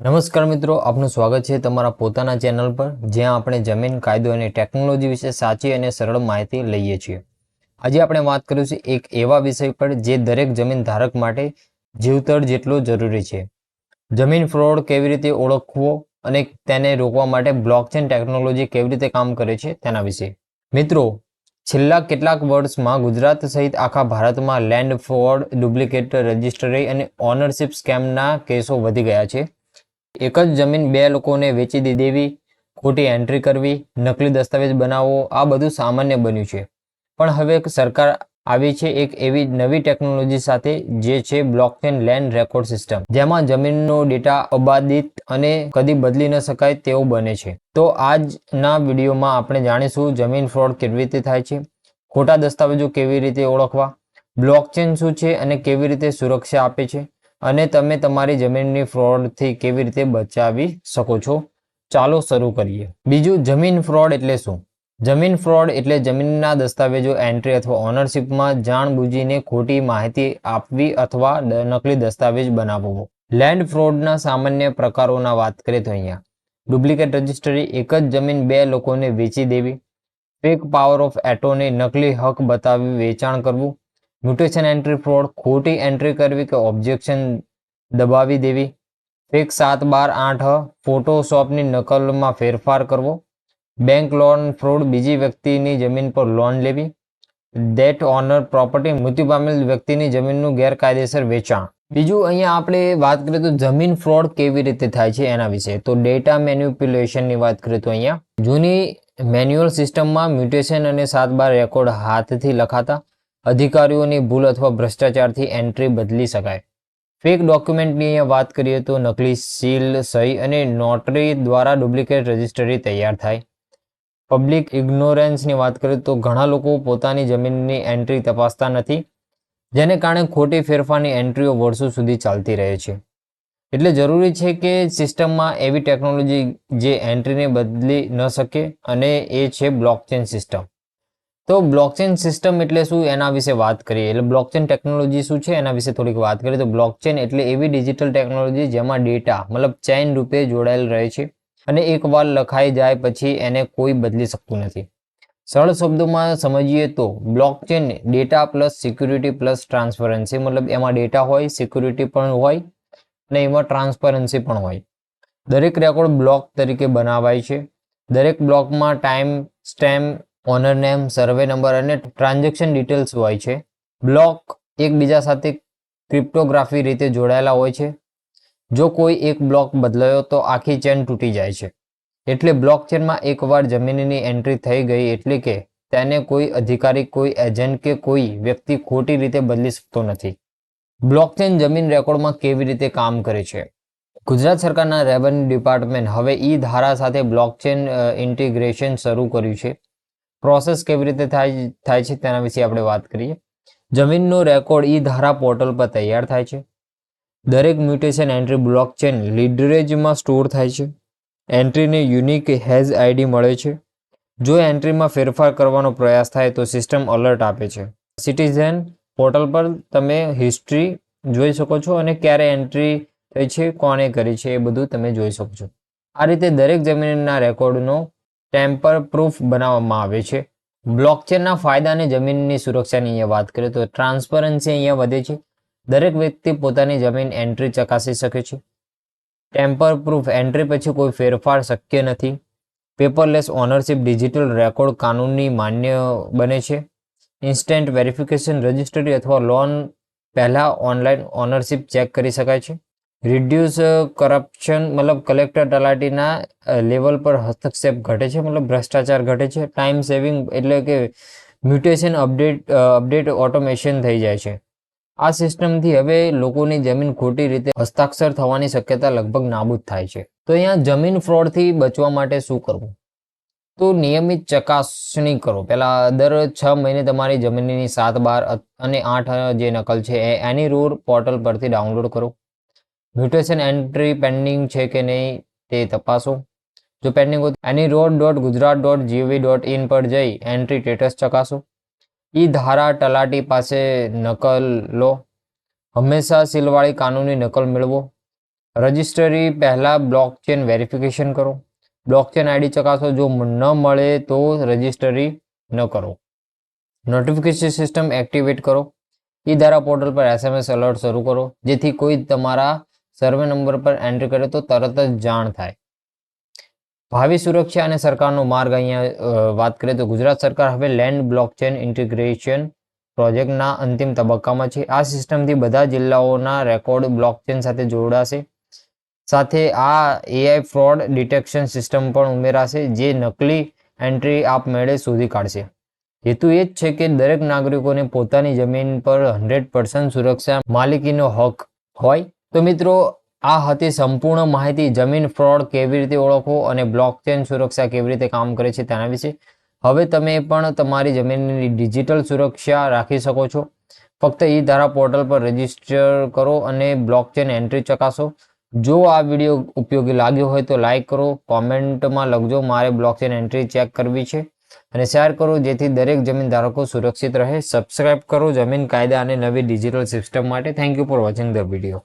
નમસ્કાર મિત્રો, આપનું સ્વાગત છે તમારા પોતાના ચેનલ પર, જ્યાં આપણે જમીન, કાયદો અને ટેકનોલોજી વિશે સાચી અને સરળ માહિતી લઈએ છીએ. આજે આપણે વાત કરીશું એક એવા વિષય પર જે દરેક જમીન ધારક માટે જીવતર જેટલો જરૂરી છે. જમીન ફ્રોડ કેવી રીતે ઓળખવો અને તેને રોકવા માટે બ્લોકચેન ટેકનોલોજી કેવી રીતે કામ કરે છે તેના વિશે. મિત્રો, છેલ્લા કેટલાક વર્ષમાં ગુજરાત સહિત આખા ભારતમાં લેન્ડ ફ્રોડ ડુપ્લિકેટ રજિસ્ટરી અને ઓનરશિપ સ્કેમના કેસો વધી ગયા છે. એક જ જમીન બે લોકોને વેચી દેવી, ખોટી એન્ટ્રી કરવી, નકલી દસ્તાવેજ બનાવવો, આ બધું સામાન્ય બન્યું છે. પણ હવે સરકાર આવી છે એક એવી નવી ટેકનોલોજી સાથે જે છે બ્લોકચેન લેન્ડ રેકોર્ડ સિસ્ટમ જેમાં જમીનનો ડેટા અબાધિત અને કદી બદલી ન શકાય તેવો બને છે. તો આજના વિડીયોમાં આપણે જાણીશું જમીન ફ્રોડ કેવી રીતે થાય છે, ખોટા દસ્તાવેજો કેવી રીતે ઓળખવા બ્લોકચેન શું છે અને કેવી રીતે સુરક્ષા આપે છે અને તમે તમારી જમીનની ફ્રોડથી કેવી રીતે બચાવી શકો છો? ચાલો શરૂ કરીએ. બીજું, જમીન ફ્રોડ એટલે શું? જમીન ફ્રોડ એટલે જમીનના દસ્તાવેજો, એન્ટ્રી અથવા ઓનરશિપમાં જાણબૂજીને ખોટી માહિતી આપવી અથવા નકલી દસ્તાવેજ બનાવવો. લેન્ડ ફ્રોડના સામાન્ય પ્રકારોના વાત કરીએ તો અહીંયા. ડુપ્લિકેટ રજિસ્ટરી, એક જ જમીન બે લોકોને વેચી દેવી. ફેક પાવર ઓફ એટોને નકલી હક બતાવી વેચાણ કરવું. મ્યુટેશન એન્ટ્રી ફ્રોડ, ખોટી એન્ટ્રી કરવી કે ઓબ્જેક્શન દબાવી દેવી. ફેક સાત બાર આઠ ફોટોશોપની નકલમાં ફેરફાર કરવો. બેંક લોન ફ્રોડ, બીજી વ્યક્તિની જમીન પર લોન લેવી. ડેટ ઓનર પ્રોપર્ટી મૃત્યુ પામેલ વ્યક્તિની જમીનનું ગેરકાયદેસર વેચાણ. બીજું અહીંયા આપણે વાત કરીએ તો જમીન ફ્રોડ કેવી રીતે થાય છે એના વિશે. તો ડેટા મેન્યુપ્યુલેશનની વાત કરીએ તો અહીંયા. જૂની મેન્યુઅલ સિસ્ટમમાં મ્યુટેશન અને સાત બાર રેકોર્ડ હાથથી લખાતા. અધિકારીઓની ભૂલ અથવા ભ્રષ્ટાચારથી એન્ટ્રી બદલી શકાય. ફેક ડોક્યુમેન્ટની અહીંયા વાત કરીએ તો નકલી સીલ, સહી અને નોટરી દ્વારા ડુપ્લિકેટ રજિસ્ટરી તૈયાર થાય. પબ્લિક ઇગ્નોરન્સની વાત કરીએ તો ઘણા લોકો પોતાની જમીનની એન્ટ્રી તપાસતા નથી, જેને કારણે ખોટી ફેરફારની એન્ટ્રીઓ વર્ષો સુધી ચાલતી રહે છે. એટલે જરૂરી છે કે સિસ્ટમમાં એવી ટેકનોલોજી જે એન્ટ્રીને બદલી ન શકે અને એ છે બ્લોકચેન સિસ્ટમ. તો બ્લોકચેન સિસ્ટમ એટલે શું? એના વિશે વાત કરીએ. એટલે બ્લોકચેન ટેકનોલોજી શું છે? એના વિશે થોડીક વાત કરીએ. તો બ્લોકચેન એટલે એવી ડિજિટલ ટેકનોલોજી જેમાં ડેટા મતલબ ચેઇન રૂપે જોડાયેલ રહે છે અને એકવાર લખાઈ જાય પછી એને કોઈ બદલી શકતું નથી. સરળ શબ્દોમાં સમજીએ તો blockchain data plus security plus transparency મતલબ એમાં ડેટા હોય સિક્યુરિટી પણ હોય અને એમાં ટ્રાન્સપરન્સી પણ હોય. દરેક રેકોર્ડ બ્લોક તરીકે બનાવાય છે. દરેક બ્લોકમાં time stamp owner name survey number અને ટ્રાન્ઝેક્શન ડિટેલ્સ હોય છે. બ્લોક એકબીજા સાથે ક્રિપ્ટોગ્રાફી રીતે જોડાયેલા હોય છે. જો કોઈ એક બ્લોક બદલાયો તો આખી ચેન તૂટી જાય છે. એટલે બ્લોક ચેનમાં એકવાર જમીનની એન્ટ્રી થઈ ગઈ એટલે કે તેને કોઈ અધિકારી, કોઈ એજન્ટ કે કોઈ વ્યક્તિ ખોટી રીતે બદલી શકતો નથી. બ્લોકચેન જમીન રેકોર્ડમાં કેવી રીતે કામ કરે છે? ગુજરાત સરકારના રેવન્યુ ડિપાર્ટમેન્ટ હવે ઈ ધારા સાથે બ્લોકચેન ઇન્ટિગ્રેશન શરૂ કર્યું છે. પ્રોસેસ કેવી રીતે થાય થાય છે તેના વિશે આપણે વાત કરીએ. જમીનનો રેકોર્ડ ઈ ધારા પોર્ટલ પર તૈયાર થાય છે. દરેક મ્યુટેશન એન્ટ્રી બ્લોકચેન લીડરેજમાં સ્ટોર થાય છે. એન્ટ્રીને યુનિક હેઝ આઈડી મળે છે. જો એન્ટ્રીમાં ફેરફાર કરવાનો પ્રયાસ થાય તો સિસ્ટમ અલર્ટ આપે છે. સિટીઝન પોર્ટલ પર તમે હિસ્ટ્રી જોઈ શકો છો અને ક્યારે એન્ટ્રી થઈ છે કોણે કરી છે એ બધું તમે જોઈ શકો છો. આ રીતે દરેક જમીનના રેકોર્ડનો ટેમ્પર પ્રૂફ બનાવવામાં આવે છે. બ્લોકચેનના ફાયદા અને જમીનની સુરક્ષાની અહીંયા વાત કરીએ તો ટ્રાન્સપરન્સી અહીંયા વધે છે. દરેક વ્યક્તિ પોતાની જમીન એન્ટ્રી ચકાસી શકે છે. ટેમ્પર પ્રૂફ એન્ટ્રી પછી કોઈ ફેરફાર શક્ય નથી. પેપરલેસ ઓનરશિપ ડિજિટલ રેકોર્ડ કાનૂની માન્ય બને છે. ઇન્સ્ટન્ટ વેરિફિકેશન રજિસ્ટ્રી અથવા લોન પહેલાં ઓનલાઈન ઓનરશિપ ચેક કરી શકાય છે. રિડ્યુસ કરપ્શન મતલબ કલેક્ટર તલાટીના લેવલ પર હસ્તક્ષેપ ઘટે છે મતલબ ભ્રષ્ટાચાર ઘટે છે ટાઈમ સેવિંગ એટલે કે મ્યુટેશન અપડેટ અપડેટ ઓટોમેશન થઈ જાય છે આ સિસ્ટમથી હવે લોકોની જમીન ખોટી રીતે હસ્તાક્ષર થવાની શક્યતા લગભગ નાબૂદ થાય છે તો અહીંયા જમીન ફ્રોડથી બચવા માટે શું કરવું તો નિયમિત ચકાસણી કરો પહેલાં દર છ મહિને તમારી જમીનની સાત બાર અને આઠ જે નકલ છે એની રૂર પોર્ટલ પરથી ડાઉનલોડ કરો મ્યુટેશન એન્ટ્રી પેન્ડિંગ છે કે નહીં તે તપાસો. જો પેન્ડિંગ હોય AnyRoR dot Gujarat dot G O V dot in પર જઈ એન્ટ્રી સ્ટેટસ ચકાસો. ઈ ધારા તલાટી પાસે નકલ લો. હંમેશા સીલવાળી કાનૂની નકલ મેળવો. રજિસ્ટરી પહેલાં બ્લોક ચેન વેરિફિકેશન કરો. બ્લોક ચેન આઈડી ચકાસો. જો ન મળે તો રજિસ્ટરી ન કરો. નોટિફિકેશન સિસ્ટમ એક્ટિવેટ કરો. ઈ ધારા પોર્ટલ પર એસએમએસ અલર્ટ શરૂ કરો. જેથી કોઈ તમારા સર્વે નંબર પર એન્ટ્રી કરે તો તરત જ જાણ થાય. ભાવિ સુરક્ષા અને સરકારનો માર્ગ અહીંયા વાત કરીએ તો ગુજરાત સરકાર હવે લેન્ડ બ્લોકચેન ઇન્ટિગ્રેશન પ્રોજેક્ટના અંતિમ તબક્કામાં છે. આ સિસ્ટમથી બધા જિલ્લાઓના રેકોર્ડ બ્લોકચેન સાથે જોડાશે. સાથે આ એઆઈ ફ્રોડ ડિટેક્શન સિસ્ટમ પણ ઉમેરાશે, જે નકલી એન્ટ્રી આપમેળે શોધી કાઢશે. હેતુ એ જ છે કે દરેક નાગરિકોને પોતાની જમીન પર હંડ્રેડ સુરક્ષા, માલિકીનો હક હોય તો મિત્રો, આ હતી સંપૂર્ણ માહિતી. જમીન ફ્રોડ કેવી રીતે ઓળખવો અને બ્લોકચેન સુરક્ષા કેવી રીતે કામ કરે છે તેના વિશે. હવે તમે પણ તમારી જમીનની ડિજિટલ સુરક્ષા રાખી શકો છો. ફક્ત ઈ ધારા પોર્ટલ પર રજિસ્ટર કરો અને બ્લોકચેન એન્ટ્રી ચકાસો. જો આ વીડિયો ઉપયોગી લાગ્યો હોય તો લાઇક કરો કોમેન્ટમાં લખજો, મારે બ્લોકચેન એન્ટ્રી ચેક કરવી છે. અને શેર કરો, જેથી દરેક જમીન ધારકો સુરક્ષિત રહે. સબસ્ક્રાઇબ કરો જમીન કાયદા અને નવી ડિજિટલ સિસ્ટમ માટે. Thank you for watching the video